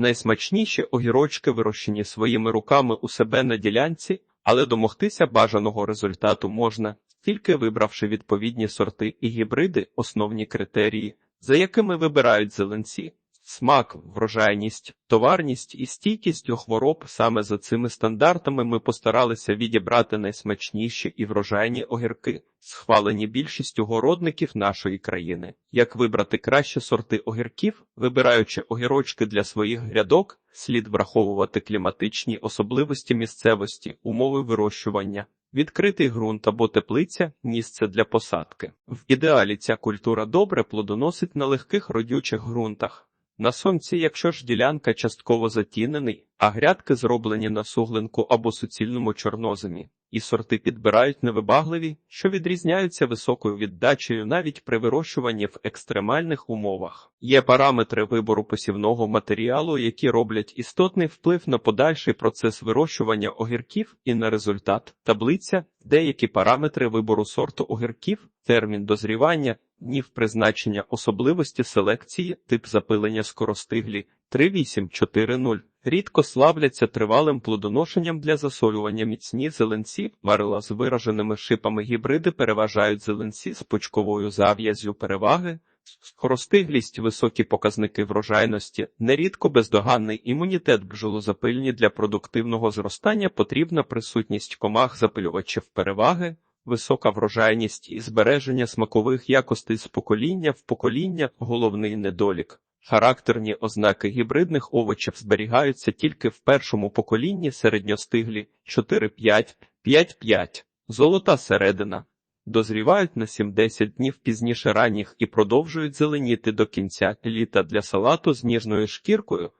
Найсмачніші огірочки вирощені своїми руками у себе на ділянці, але домогтися бажаного результату можна, тільки вибравши відповідні сорти і гібриди, основні критерії, за якими вибирають зеленці. Смак, врожайність, товарність і стійкість до хвороб саме за цими стандартами ми постаралися відібрати найсмачніші і врожайні огірки, схвалені більшістю городників нашої країни. Як вибрати кращі сорти огірків, вибираючи огірочки для своїх грядок, слід враховувати кліматичні особливості місцевості, умови вирощування. Відкритий ґрунт або теплиця місце для посадки. В ідеалі ця культура добре плодоносить на легких родючих ґрунтах. На сонці, якщо ж ділянка частково затінений, а грядки зроблені на суглинку або суцільному чорноземі, і сорти підбирають невибагливі, що відрізняються високою віддачею навіть при вирощуванні в екстремальних умовах. Є параметри вибору посівного матеріалу, які роблять істотний вплив на подальший процес вирощування огірків і на результат. Таблиця, деякі параметри вибору сорту огірків, термін дозрівання, днів призначення особливості селекції, тип запилення скоростиглі 3840. Рідко славляться тривалим плодоношенням для засолювання. Міцні зеленці, варила з вираженими шипами. Гібриди переважають зеленці з пучковою зав'язю переваги, скоростиглість, високі показники врожайності, нерідко бездоганний імунітет бджолозапильні для продуктивного зростання потрібна присутність комах запилювачів переваги, висока врожайність і збереження смакових якостей з покоління в покоління головний недолік. Характерні ознаки гібридних овочів зберігаються тільки в першому поколінні середньостиглі 4-5, 5-5, золота середина. Дозрівають на 7-10 днів пізніше ранніх і продовжують зеленіти до кінця літа для салату з ніжною шкіркою,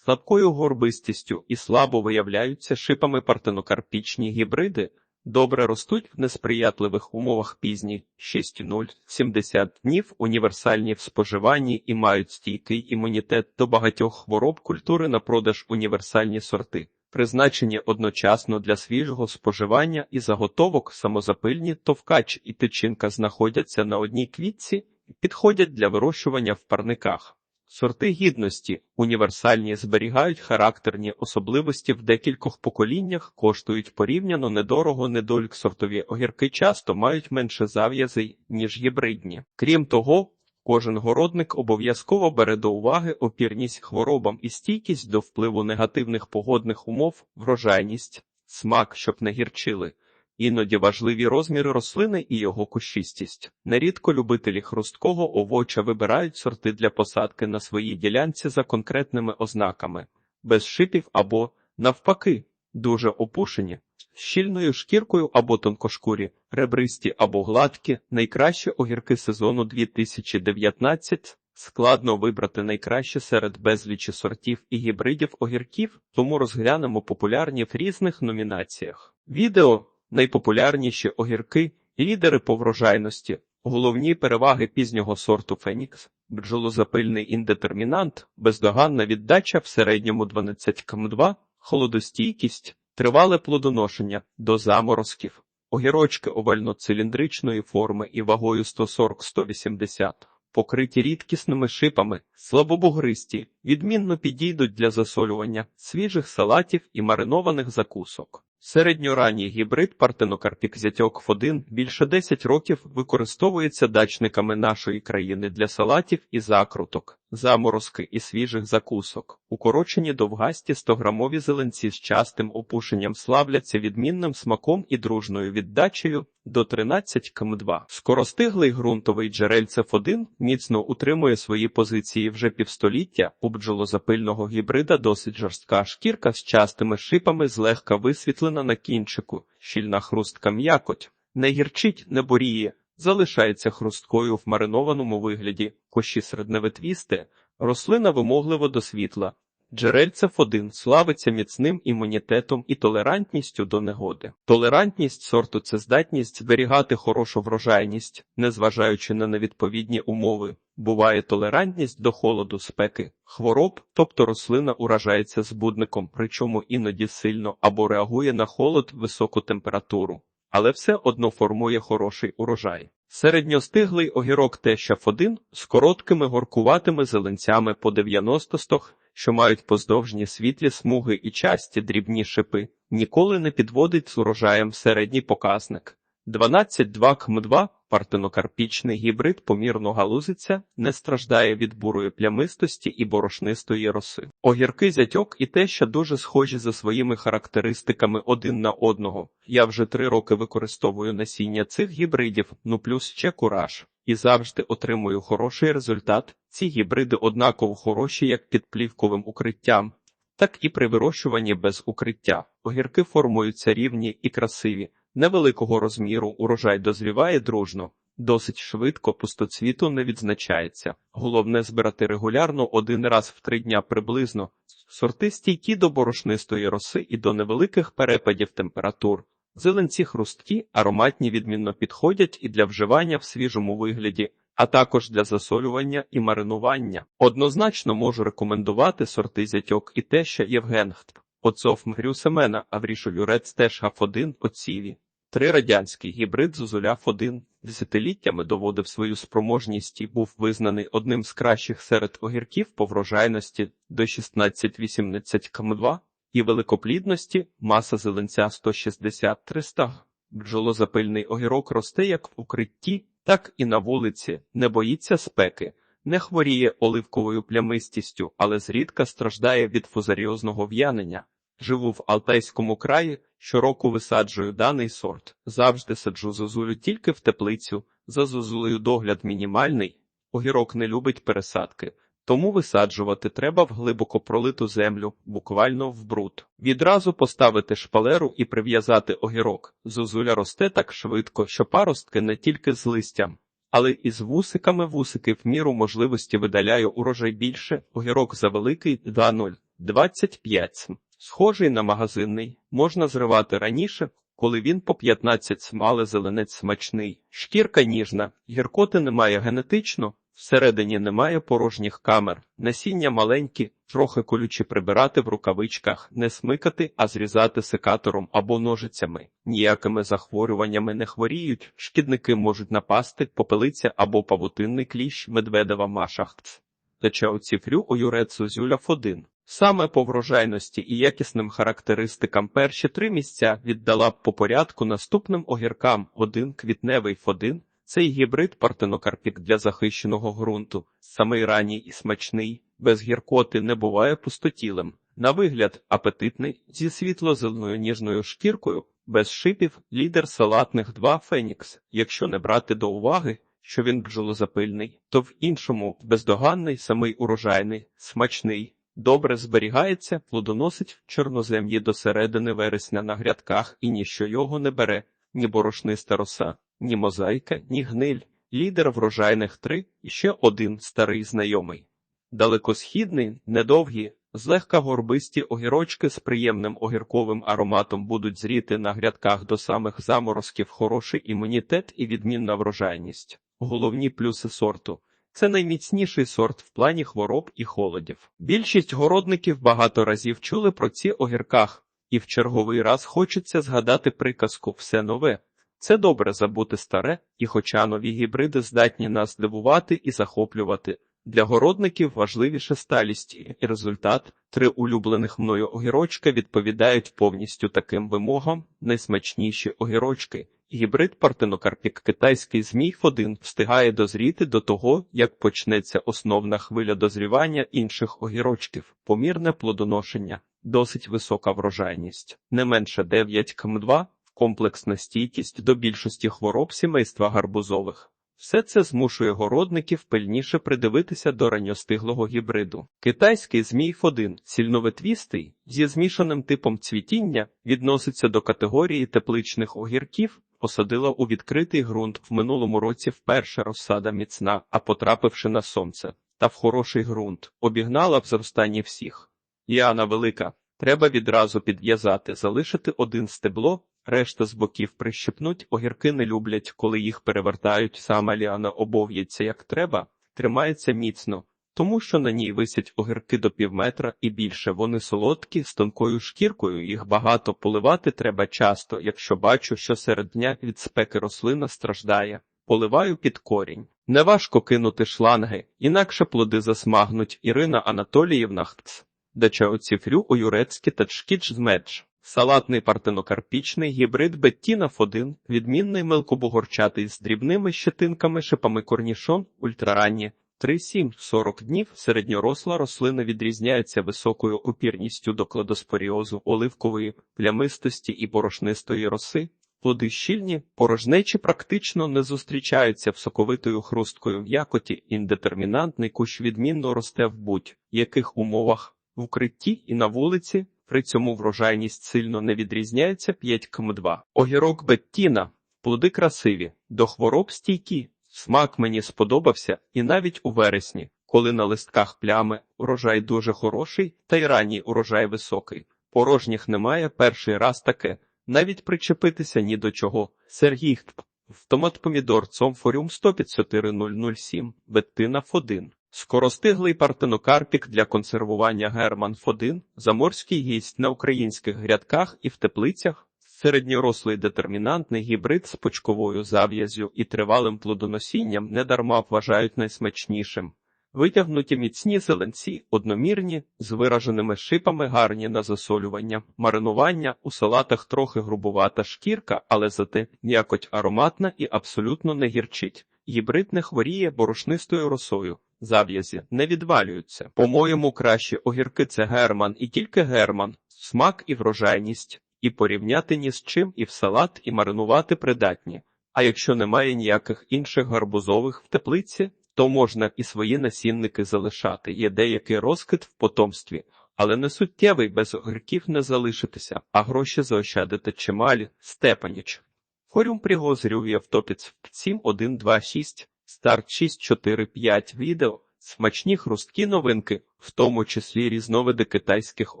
слабкою горбистістю і слабо виявляються шипами партенокарпічні гібриди, добре ростуть в несприятливих умовах пізні 6-0-70 днів, універсальні в споживанні і мають стійкий імунітет до багатьох хвороб культури на продаж універсальні сорти. Призначені одночасно для свіжого споживання і заготовок самозапильні товкач і тичинка знаходяться на одній квітці підходять для вирощування в парниках. Сорти гідності універсальні зберігають характерні особливості в декількох поколіннях, коштують порівняно недорого недолік сортові огірки часто мають менше зав'язей, ніж гібридні. Крім того, кожен городник обов'язково бере до уваги опірність хворобам і стійкість до впливу негативних погодних умов, врожайність, смак, щоб не гірчили. Іноді важливі розміри рослини і його кущистість. Нерідко любителі хрусткого овоча вибирають сорти для посадки на своїй ділянці за конкретними ознаками, без шипів або, навпаки, дуже опушені, з щільною шкіркою або тонкошкурі, ребристі або гладкі, найкращі огірки сезону 2019. Складно вибрати найкраще серед безлічі сортів і гібридів огірків, тому розглянемо популярні в різних номінаціях. Відео найпопулярніші огірки, лідери по врожайності, головні переваги пізнього сорту Фенікс, бджолозапильний індетермінант, бездоганна віддача в середньому 12 км2, холодостійкість, тривале плодоношення до заморозків, огірочки овально-циліндричної форми і вагою 140-180. Покриті рідкісними шипами, слабобугристі, відмінно підійдуть для засолювання свіжих салатів і маринованих закусок. Середньоранній гібрид партенокарпік зятьок 1 більше 10 років використовується дачниками нашої країни для салатів і закруток, заморозки і свіжих закусок. Укорочені довгасті 100-грамові зеленці з частим опушенням славляться відмінним смаком і дружною віддачею до 13 км2. Скоростиглий ґрунтовий джерельцев 1 міцно утримує свої позиції вже півстоліття. У бджолозапильного гібрида досить жорстка шкірка з частими шипами злегка висвітлена на кінчику, щільна хрустка м'якоть, не гірчить, не боріє, залишається хрусткою в маринованому вигляді, кощі середневитвісте, рослина вимоглива до світла. Джерельцев 1 славиться міцним імунітетом і толерантністю до негоди. Толерантність сорту це здатність зберігати хорошу врожайність, незважаючи на невідповідні умови. Буває толерантність до холоду, спеки, хвороб, тобто рослина уражається збудником, причому іноді сильно або реагує на холод, високу температуру, але все одно формує хороший урожай. Середньостиглий огірок тещаф 1 з короткими горкуватими зеленцями по 90 стох що мають поздовжні світлі смуги і часті дрібні шипи, ніколи не підводить з урожаєм середній показник. 12-2 КМ2 партенокарпічний гібрид помірно галузиться, не страждає від бурої плямистості і борошнистої роси. Огірки зятьок і теща дуже схожі за своїми характеристиками один на одного. Я вже три роки використовую насіння цих гібридів, ну плюс ще кураж. І завжди отримую хороший результат. Ці гібриди однаково хороші як під плівковим укриттям, так і при вирощуванні без укриття. Огірки формуються рівні і красиві. Невеликого розміру урожай дозріває дружно, досить швидко пустоцвіту не відзначається. Головне збирати регулярно один раз в три дня приблизно. Сорти стійкі до борошнистої роси і до невеликих перепадів температур. Зеленці хрусткі, ароматні відмінно підходять і для вживання в свіжому вигляді, а також для засолювання і маринування. Однозначно можу рекомендувати сорти зятьок і теща Євгенгт. Оцов Мгрю Семена, Аврішу Люрець теж Гаф-1 оціві. Три радянський гібрид Зозуля Ф1 десятиліттями доводив свою спроможність і був визнаний одним з кращих серед огірків по врожайності до 16-18 км2 і великоплідності маса зеленця 160-300. Бджолозапильний огірок росте як в укритті, так і на вулиці, не боїться спеки, не хворіє оливковою плямистістю, але зрідка страждає від фузаріозного в'янення. Живу в Алтайському краї, щороку висаджую даний сорт. Завжди саджу зозулю тільки в теплицю. За зозулею догляд мінімальний. Огірок не любить пересадки, тому висаджувати треба в глибоко пролиту землю, буквально в бруд. Відразу поставити шпалеру і прив'язати огірок. Зозуля росте так швидко, що паростки не тільки з листям, але і з вусиками вусики в міру можливості видаляю урожай більше. Огірок завеликий 2,0. 25 Схожий на магазинний, можна зривати раніше, коли він по 15 смале зеленець смачний. Шкірка ніжна, гіркоти немає генетично, всередині немає порожніх камер, насіння маленькі, трохи колючі прибирати в рукавичках, не смикати, а зрізати секатором або ножицями. Ніякими захворюваннями не хворіють, шкідники можуть напасти, попелиця або павутинний кліщ медведева машахт. Тече оціфрю у юрецу зюля Ф1. Саме по врожайності і якісним характеристикам перші три місця віддала б по порядку наступним огіркам один квітневий фодин. Цей гібрид партенокарпік для захищеного ґрунту, самий ранній і смачний, без гіркоти не буває пустотілим. На вигляд апетитний, зі світло-зеленою ніжною шкіркою, без шипів, лідер салатних 2 Фенікс, якщо не брати до уваги, що він бджолозапильний, то в іншому бездоганний, самий урожайний, смачний. Добре зберігається, плодоносить в чорнозем'ї до середини вересня на грядках і ніщо його не бере, ні борошниста роса, ні мозаїка, ні гниль, лідер врожайних три і ще один старий знайомий. Далекосхідний, недовгі, злегка горбисті огірочки з приємним огірковим ароматом будуть зріти на грядках до самих заморозків хороший імунітет і відмінна врожайність. Головні плюси сорту. Це найміцніший сорт в плані хвороб і холодів. Більшість городників багато разів чули про ці огірках, і в черговий раз хочеться згадати приказку все нове. Це добре забути старе, і хоча нові гібриди здатні нас дивувати і захоплювати. Для городників важливіше сталість і результат. Три улюблених мною огірочка відповідають повністю таким вимогам, найсмачніші огірочки. Гібрид партенокарпік китайський змій Ф1 встигає дозріти до того, як почнеться основна хвиля дозрівання інших огірочків, помірне плодоношення, досить висока врожайність, не менше 9 км2, комплексна стійкість до більшості хвороб сімейства гарбузових. Все це змушує городників пильніше придивитися до ранньостиглого гібриду. Китайський змій Ф1, сільноветвістий, зі змішаним типом цвітіння, відноситься до категорії тепличних огірків, посадила у відкритий ґрунт в минулому році вперше розсада міцна, а потрапивши на сонце. Та в хороший ґрунт, обігнала в зростанні всіх. Яна велика, треба відразу підв'язати, залишити один стебло, решта з боків прищепнуть, огірки не люблять, коли їх перевертають, сама ліана обов'ється як треба, тримається міцно. Тому що на ній висять огірки до півметра і більше вони солодкі, з тонкою шкіркою, їх багато поливати треба часто, якщо бачу, що серед дня від спеки рослина страждає. Поливаю під корінь. Неважко кинути шланги, інакше плоди засмагнуть Ірина Анатоліївна Хц. дачаоцифрю оюрецькі та чкіч змедж. Салатний партенокарпічний гібрид Беттіна 1 відмінний мелкобугорчатий з дрібними щетинками шипами корнішон, ультраранні. 3-7-40 днів середньоросла рослина відрізняється високою опірністю до кладоспоріозу, оливкової, плямистості і борошнистої роси. Плоди щільні, порожнечі практично не зустрічаються в соковитою хрусткою м'якоті, індетермінантний кущ відмінно росте в будь-яких умовах, в укритті і на вулиці, при цьому врожайність сильно не відрізняється 5 км 2. Огірок Беттіна, плоди красиві, до хвороб стійкі, смак мені сподобався і навіть у вересні, коли на листках плями, урожай дуже хороший, та й ранній урожай високий. Порожніх немає перший раз таке. Навіть причепитися ні до чого. Сергій Хтп. Автомат помідор Цомфоріум 105007, Беттина Ф1. Скоростиглий партенокарпік для консервування Герман Ф1, заморський гість на українських грядках і в теплицях, середньорослий детермінантний гібрид з почковою зав'язю і тривалим плодоносінням недарма вважають найсмачнішим. Витягнуті міцні зеленці, одномірні, з вираженими шипами гарні на засолювання, маринування, у салатах трохи грубувата шкірка, але зате м'якоть ароматна і абсолютно не гірчить. Гібрид не хворіє борошнистою росою. Зав'язі не відвалюються. По-моєму, кращі огірки це герман і тільки герман, смак і врожайність, і порівняти ні з чим, і в салат, і маринувати придатні. А якщо немає ніяких інших гарбузових в теплиці, то можна і свої насінники залишати. Є деякий розкид в потомстві, але не суттєвий без огірків не залишитися, а гроші заощадити чималі. Степаніч. Хорюм пригозрює в топіц 7126, старт 645 відео, смачні хрусткі новинки, в тому числі різновиди китайських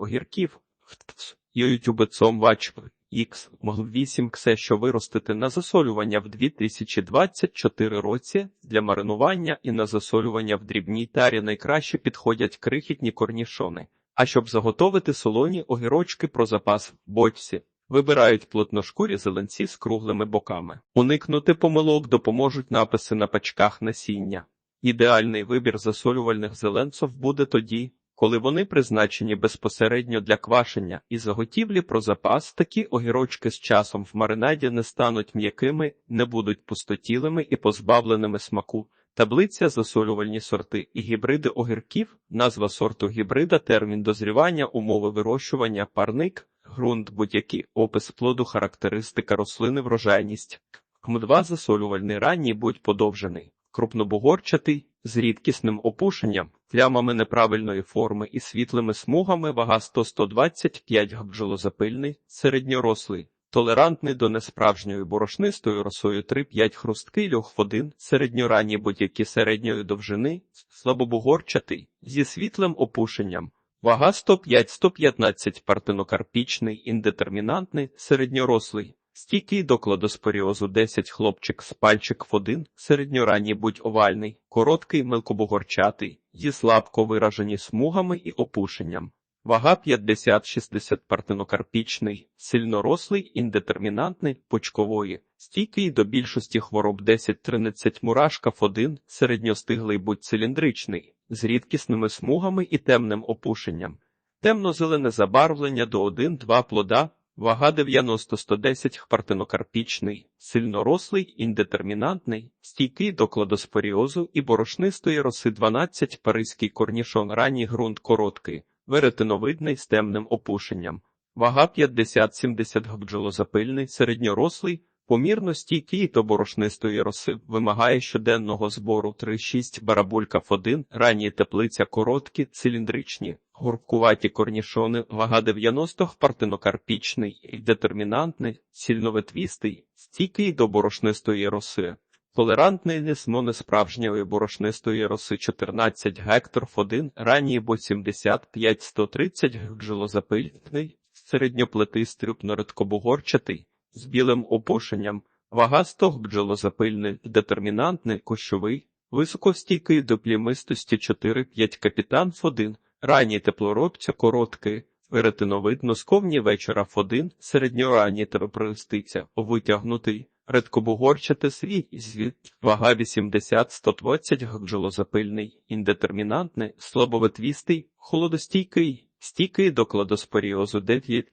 огірків. Ютубецом вач X мог 8 ксе, що виростити на засолювання в 2024 році для маринування і на засолювання в дрібній тарі найкраще підходять крихітні корнішони. А щоб заготовити солоні огірочки про запас в бочці, вибирають плотношкурі зеленці з круглими боками. Уникнути помилок допоможуть написи на пачках насіння. Ідеальний вибір засолювальних зеленців буде тоді, коли вони призначені безпосередньо для квашення і заготівлі про запас, такі огірочки з часом в маринаді не стануть м'якими, не будуть пустотілими і позбавленими смаку. Таблиця засолювальні сорти і гібриди огірків, назва сорту гібрида, термін дозрівання, умови вирощування, парник, ґрунт, будь-який опис плоду, характеристика рослини, врожайність. Км2 засолювальний ранній будь подовжений, крупнобугорчатий, з рідкісним опушенням, плямами неправильної форми і світлими смугами, вага 100-125 габджолозапильний, середньорослий, толерантний до несправжньої борошнистої росою 3-5 хрусткий льох 1, середньоранні будь-які середньої довжини, слабобугорчатий, зі світлим опушенням. Вага 105-115 партенокарпічний, індетермінантний, середньорослий, стійкий до кладоспоріозу 10 хлопчик з пальчик в 1, середньоранній будь овальний, короткий мелкобугорчатий, зі слабко виражені смугами і опушенням. Вага 50-60 партенокарпічний, сильнорослий, індетермінантний, почкової, стійкий до більшості хвороб 10-13 мурашка в 1, середньостиглий будь циліндричний, з рідкісними смугами і темним опушенням. Темно-зелене забарвлення до 1-2 плода, вага 90-110 партенокарпічний, сильнорослий, індетермінантний, стійкий до кладоспоріозу і борошнистої роси 12 паризький корнішон ранній ґрунт короткий, веретиновидний з темним опушенням. Вага 50-70 гбджолозапильний, середньорослий, помірно стійкий до борошнистої роси, вимагає щоденного збору 3-6 барабулька в 1, ранні теплиця короткі, циліндричні, гуркуваті корнішони, вага 90 партенокарпічний, детермінантний, сільноветвістий, стійкий до борошнистої роси. Толерантний несмо несправжньої борошнистої роси 14 гектор 1, ранній бо 75-130 гджолозапильний, середньоплетистий рубноредкобугорчатий, з білим опушенням, вага 100 бджолозапильний, детермінантний, кощовий, високостійкий до плімистості 4-5 капітан Ф1, ранній теплоробця короткий, веретиновидно сковні вечора Ф1, середньоранній теропристиця, витягнутий, редкобугорчатий свій звіт, вага 80-120 бджолозапильний, індетермінантний, слабоветвістий, холодостійкий, стійкий до кладоспоріозу 9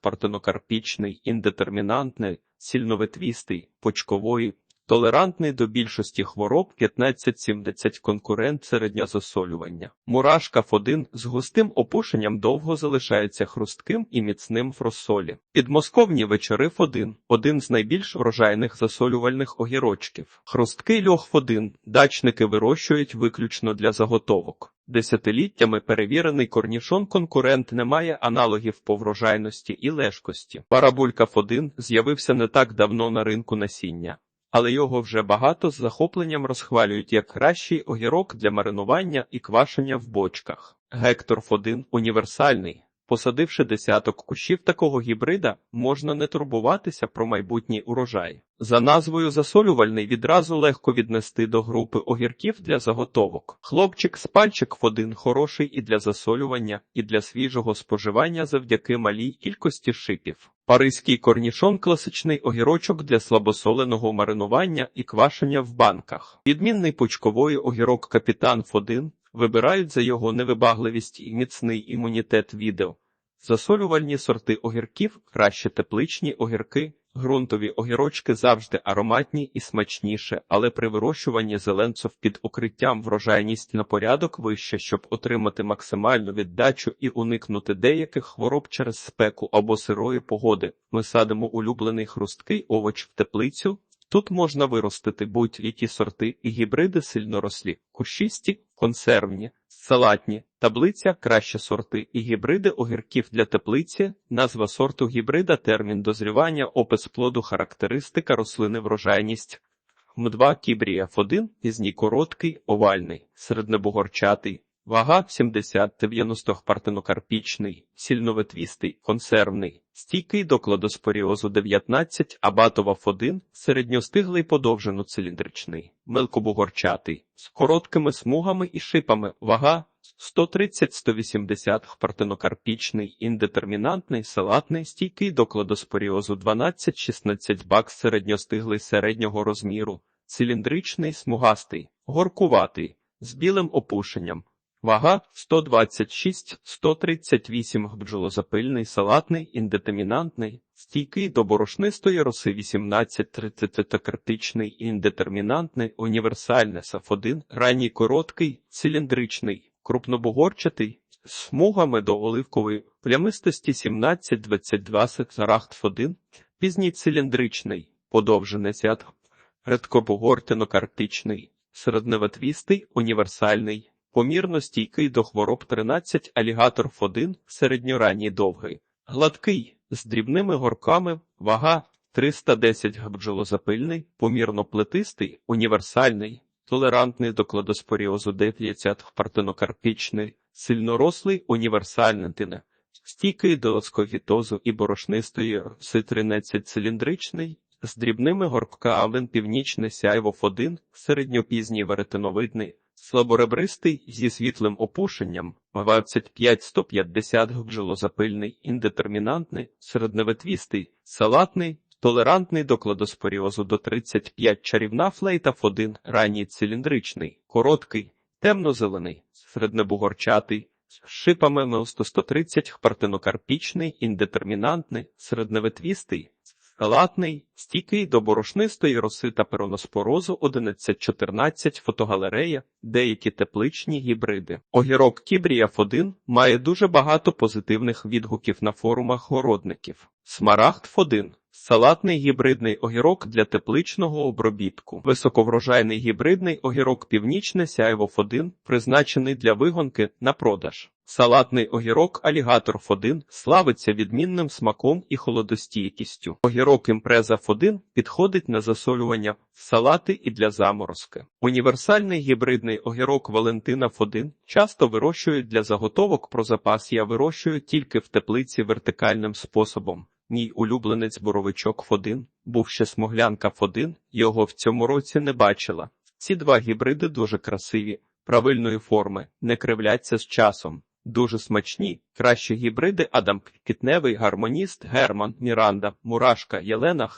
партенокарпічний, індетермінантний, сильноветвістий, почкової, толерантний до більшості хвороб 15-70 конкурент середньозасолювання. Мурашка Ф1 з густим опушенням довго залишається хрустким і міцним в розсолі. Підмосковні вечори Ф1 – один з найбільш врожайних засолювальних огірочків. Хрусткий льох Ф1 дачники вирощують виключно для заготовок. Десятиліттями перевірений корнішон конкурент не має аналогів по врожайності і лежкості. Парабулька Ф1 з'явився не так давно на ринку насіння але його вже багато з захопленням розхвалюють як кращий огірок для маринування і квашення в бочках. Гектор Ф1 універсальний. Посадивши десяток кущів такого гібрида, можна не турбуватися про майбутній урожай. За назвою засолювальний відразу легко віднести до групи огірків для заготовок. Хлопчик з пальчик Ф1 хороший і для засолювання, і для свіжого споживання завдяки малій кількості шипів. Паризький корнішон класичний огірочок для слабосоленого маринування і квашення в банках. Відмінний пучковий огірок капітан Ф1 вибирають за його невибагливість і міцний імунітет відео. Засолювальні сорти огірків краще тепличні огірки, ґрунтові огірочки завжди ароматні і смачніше, але при вирощуванні зеленців під укриттям врожайність на порядок вища, щоб отримати максимальну віддачу і уникнути деяких хвороб через спеку або сирої погоди. Ми садимо улюблений хрусткий овоч в теплицю. Тут можна виростити будь-які сорти і гібриди сильнорослі, кущисті, консервні, салатні, таблиця краще сорти і гібриди огірків для теплиці, назва сорту гібрида, термін дозрівання, опис плоду, характеристика рослини, врожайність. М2 кібрія F1, пізній короткий, овальний, середнебугорчатий, Вага 70-90 партенокарпічний, сільноветвістий, консервний, стійкий до кладоспоріозу 19, абатова Ф1, середньостиглий подовжено циліндричний, мелкобугорчатий, з короткими смугами і шипами, вага 130-180 партенокарпічний, індетермінантний, салатний, стійкий до кладоспоріозу 12-16 бак середньостиглий середнього розміру, циліндричний, смугастий, горкуватий, з білим опушенням. Вага 126-138 бджолозапильний, салатний, індетермінантний, стійкий до борошнистої роси 18-30 критичний, індетермінантний, універсальний. Саф-1, ранній короткий, циліндричний, крупнобугорчатий, з смугами до оливкової плямистості 17-22 сарахт 1 пізній циліндричний, подовжений сят, редкобугортино-картичний, середневатвістий, універсальний. Помірно стійкий до хвороб 13 алігатор Ф1 середньоранній довгий, гладкий, з дрібними горками, вага 310 бджолозапильний, помірно плетистий, універсальний, толерантний до кладоспоріозу 9 партенокарпічний, сильнорослий універсальний, стійкий до лосковітозу і борошнистої роси 13 циліндричний, з дрібними горками північне сяйво Ф1, середньопізній веретиновидний, слаборебристий зі світлим опушенням, 25-150 бджолозапильний, індетермінантний, середневитвістий, салатний, толерантний до кладоспоріозу до 35 чарівна флейта Ф1, ранній циліндричний, короткий, темно-зелений, середнебугорчатий, з шипами мелсто 130 партенокарпічний, індетермінантний, середневитвістий, Латний, стійкий до борошнистої роси та пероноспорозу 11-14 фотогалерея, деякі тепличні гібриди. Огірок Кібрія Ф1 має дуже багато позитивних відгуків на форумах городників. Смарагд Ф1 Салатний гібридний огірок для тепличного обробітку. Високоврожайний гібридний огірок північне сяйво Ф1 призначений для вигонки на продаж. Салатний огірок алігатор Ф1 славиться відмінним смаком і холодостійкістю. Огірок імпреза Ф1 підходить на засолювання в салати і для заморозки. Універсальний гібридний огірок Валентина Ф1 часто вирощують для заготовок про запас. Я вирощую тільки в теплиці вертикальним способом. Мій улюбленець боровичок Ф1 був ще смоглянка Ф1, його в цьому році не бачила. Ці два гібриди дуже красиві, правильної форми, не кривляться з часом. Дуже смачні, кращі гібриди Адам Кітневий, гармоніст, Герман, Міранда, Мурашка, Єлена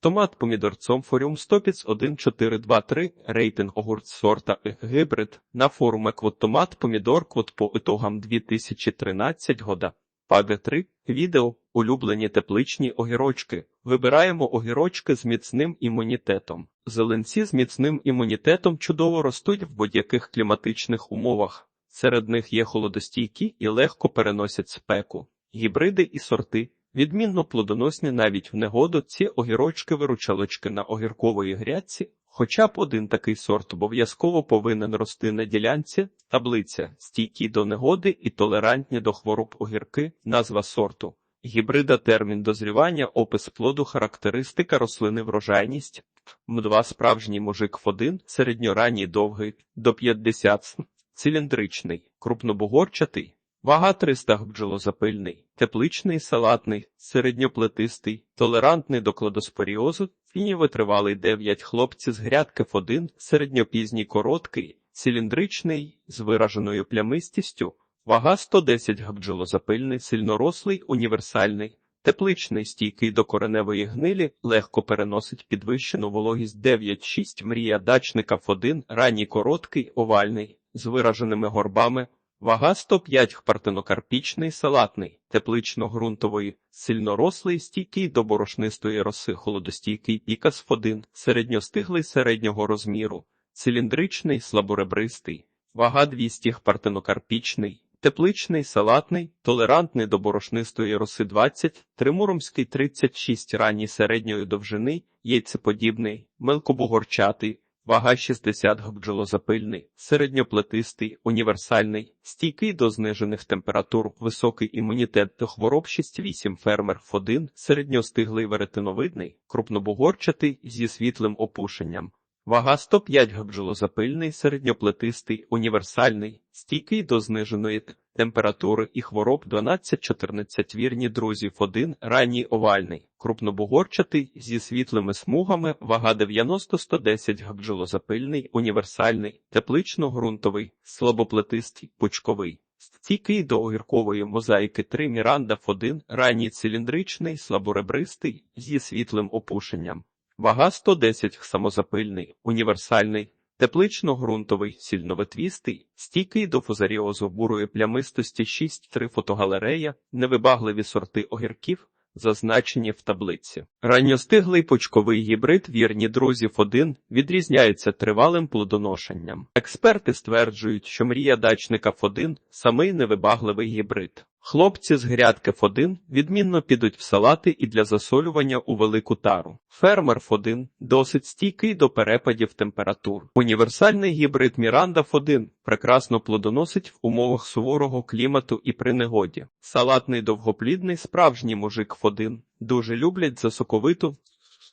Томат помідорцом форіум стопіц 1423, рейтинг огурць сорта гібрид, на форуме квоттомат помідор квот по ітогам 2013 года. Паде 3. Відео Улюблені тепличні огірочки. Вибираємо огірочки з міцним імунітетом. Зеленці з міцним імунітетом чудово ростуть в будь-яких кліматичних умовах. Серед них є холодостійкі і легко переносять спеку. Гібриди і сорти. Відмінно плодоносні навіть в негоду ці огірочки-виручалочки на огіркової грядці, хоча б один такий сорт обов'язково повинен рости на ділянці, таблиця, стійкі до негоди і толерантні до хвороб огірки, назва сорту. Гібрида термін дозрівання, опис плоду, характеристика рослини врожайність. М2 справжній мужик в1, середньоранній довгий, до 50 см, циліндричний, крупнобугорчатий, вага 300 г бджолозапильний, тепличний, салатний, середньоплетистий, толерантний до кладоспоріозу, фінівитривалий 9 хлопці з грядки в1, середньопізній короткий, циліндричний, з вираженою плямистістю, Вага 110 г бджолозапильний, сильнорослий, універсальний, тепличний, стійкий до кореневої гнилі, легко переносить підвищену вологість 9-6 мрія дачника Ф1, ранній короткий, овальний, з вираженими горбами, вага 105 г партенокарпічний, салатний, теплично-ґрунтовий, сильнорослий, стійкий до борошнистої роси, холодостійкий пікас Ф1, середньостиглий середнього розміру, циліндричний, слаборебристий, вага 200 г партенокарпічний, Тепличний, салатний, толерантний до борошнистої роси 20, тримуромський 36 ранній середньої довжини, яйцеподібний, мелкобугорчатий, вага 60 г бджолозапильний, середньоплетистий, універсальний, стійкий до знижених температур, високий імунітет до хвороб 6-8 фермер Ф1, середньостиглий веретиновидний, крупнобугорчатий зі світлим опушенням. Вага 105 г бджолозапильний, середньоплетистий, універсальний, стійкий до зниженої температури і хвороб 12-14 вірні друзів 1, ранній овальний, крупнобугорчатий, зі світлими смугами, вага 90-110 г бджолозапильний, універсальний, теплично-ґрунтовий, слабоплетистий, пучковий. Стійкий до огіркової мозаїки 3 Міранда Ф1, ранній циліндричний, слаборебристий, зі світлим опушенням. Вага 110 самозапильний, універсальний, теплично-ґрунтовий, сільноветвістий, стійкий до фузаріозу бурої плямистості 6-3 фотогалерея, невибагливі сорти огірків, зазначені в таблиці. Ранньостиглий почковий гібрид вірні друзів 1 відрізняється тривалим плодоношенням. Експерти стверджують, що мрія дачника Ф1 – самий невибагливий гібрид. Хлопці з грядки Ф1 відмінно підуть в салати і для засолювання у велику тару. Фермер Ф1 досить стійкий до перепадів температур. Універсальний гібрид Міранда Ф1 прекрасно плодоносить в умовах суворого клімату і при негоді. Салатний довгоплідний справжній мужик Ф1 дуже люблять за соковиту,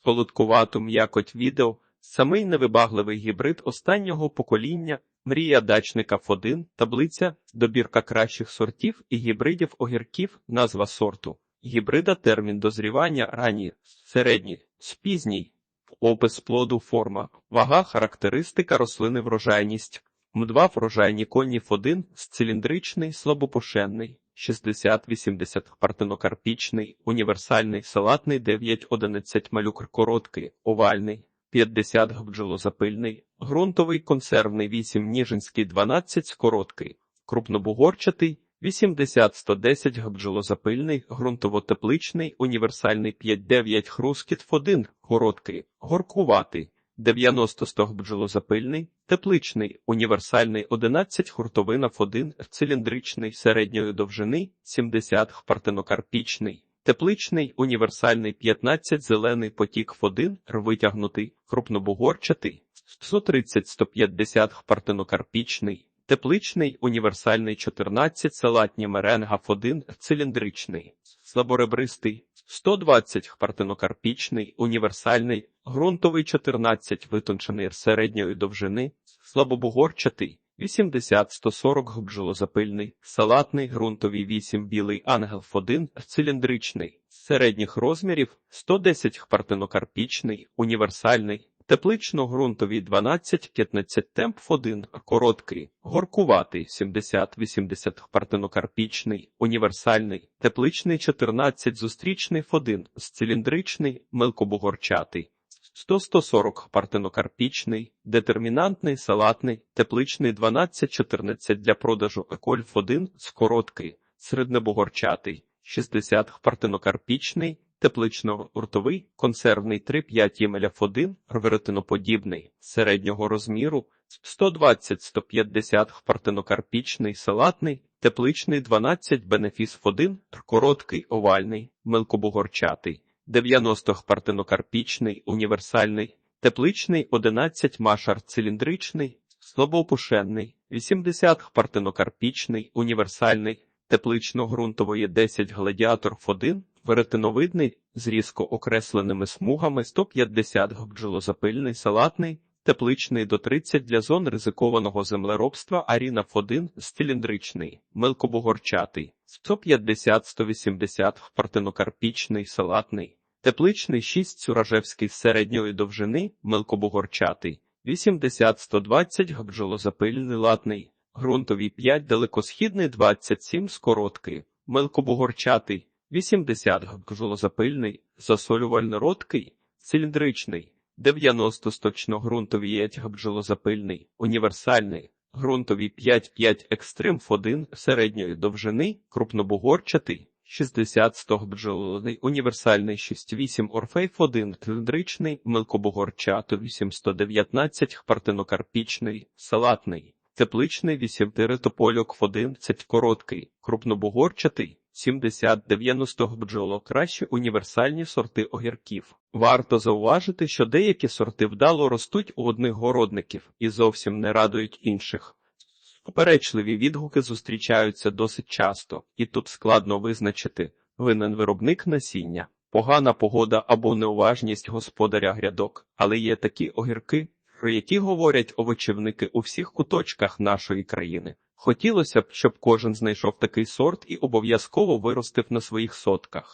солодкувату м'якоть відео. Самий невибагливий гібрид останнього покоління Мрія дачника Ф1, таблиця, добірка кращих сортів і гібридів огірків, назва сорту, гібрида термін дозрівання ранній, середній, спізній, опис плоду форма, вага, характеристика рослини врожайність, М2 врожайні коні Ф1, циліндричний, слабопошенний, 60-80 партенокарпічний, універсальний, салатний 9-11 малюк короткий, овальний. 50 г бджолозапильний, ґрунтовий консервний 8 ніжинський 12 короткий, крупнобугорчатий 80-110 г бджолозапильний, ґрунтово-тепличний, універсальний 5-9 хрускіт 1 короткий, горкуватий 90-100 бджолозапильний, тепличний, універсальний 11 хуртовина 1 циліндричний середньої довжини 70 партенокарпічний. Тепличний, універсальний 15 зелений потік Ф1, витягнутий, крупнобугорчатий, 130-150 партенокарпічний, тепличний, універсальний 14 салатні меренга Ф1, циліндричний, слаборебристий, 120 партенокарпічний, універсальний, ґрунтовий 14 витончений середньої довжини, слабобугорчатий, 80-140 бджолозапильний, салатний, ґрунтовий 8 білий ангел Ф1, циліндричний, середніх розмірів, 110 партенокарпічний, універсальний, Теплично-ґрунтовий 12-15 темп 1, короткий, горкуватий 70-80 партенокарпічний, універсальний, тепличний 14 зустрічний F1, циліндричний, мелкобугорчатий. 100-140 партенокарпічний, детермінантний, салатний, тепличний 12-14 для продажу екольф 1 скороткий, середнебугорчатий, 60 партенокарпічний, теплично-уртовий, консервний 3-5 ємеляф 1 веретиноподібний, середнього розміру, 120-150 партенокарпічний, салатний, тепличний 12 бенефіс 1 короткий, овальний, мелкобугорчатий, 90 партенокарпічний, універсальний, тепличний 11 машар циліндричний, слабоопушенний, 80 партенокарпічний, універсальний, теплично-ґрунтової 10 гладіатор 1 веретиновидний, з різко окресленими смугами 150 бджолозапильний, салатний, тепличний до 30 для зон ризикованого землеробства Аріна 1 циліндричний, мелкобугорчатий, 150-180 партенокарпічний, салатний, тепличний 6 цюражевський з середньої довжини, мелкобугорчатий, 80-120 бджолозапильний, латний, ґрунтовий 5 далекосхідний 27 скороткий, мелкобугорчатий, 80 бджолозапильний, засолювально-родкий, циліндричний, 90 сточно-ґрунтовий єть бджолозапильний, універсальний, ґрунтовий 5-5 екстрим 1 середньої довжини, крупнобугорчатий, 60-100 бджолоний, універсальний 6-8 орфейф 1 циліндричний, мелкобугорчатий, 819 хпартинокарпічний, салатний, тепличний 8 тиритополюк 1 цять короткий, крупнобугорчатий, 70-90 бджоло краще універсальні сорти огірків. Варто зауважити, що деякі сорти вдало ростуть у одних городників і зовсім не радують інших. Поперечливі відгуки зустрічаються досить часто, і тут складно визначити винен виробник насіння, погана погода або неуважність господаря грядок, але є такі огірки, про які говорять овочівники у всіх куточках нашої країни. Хотілося б, щоб кожен знайшов такий сорт і обов'язково виростив на своїх сотках.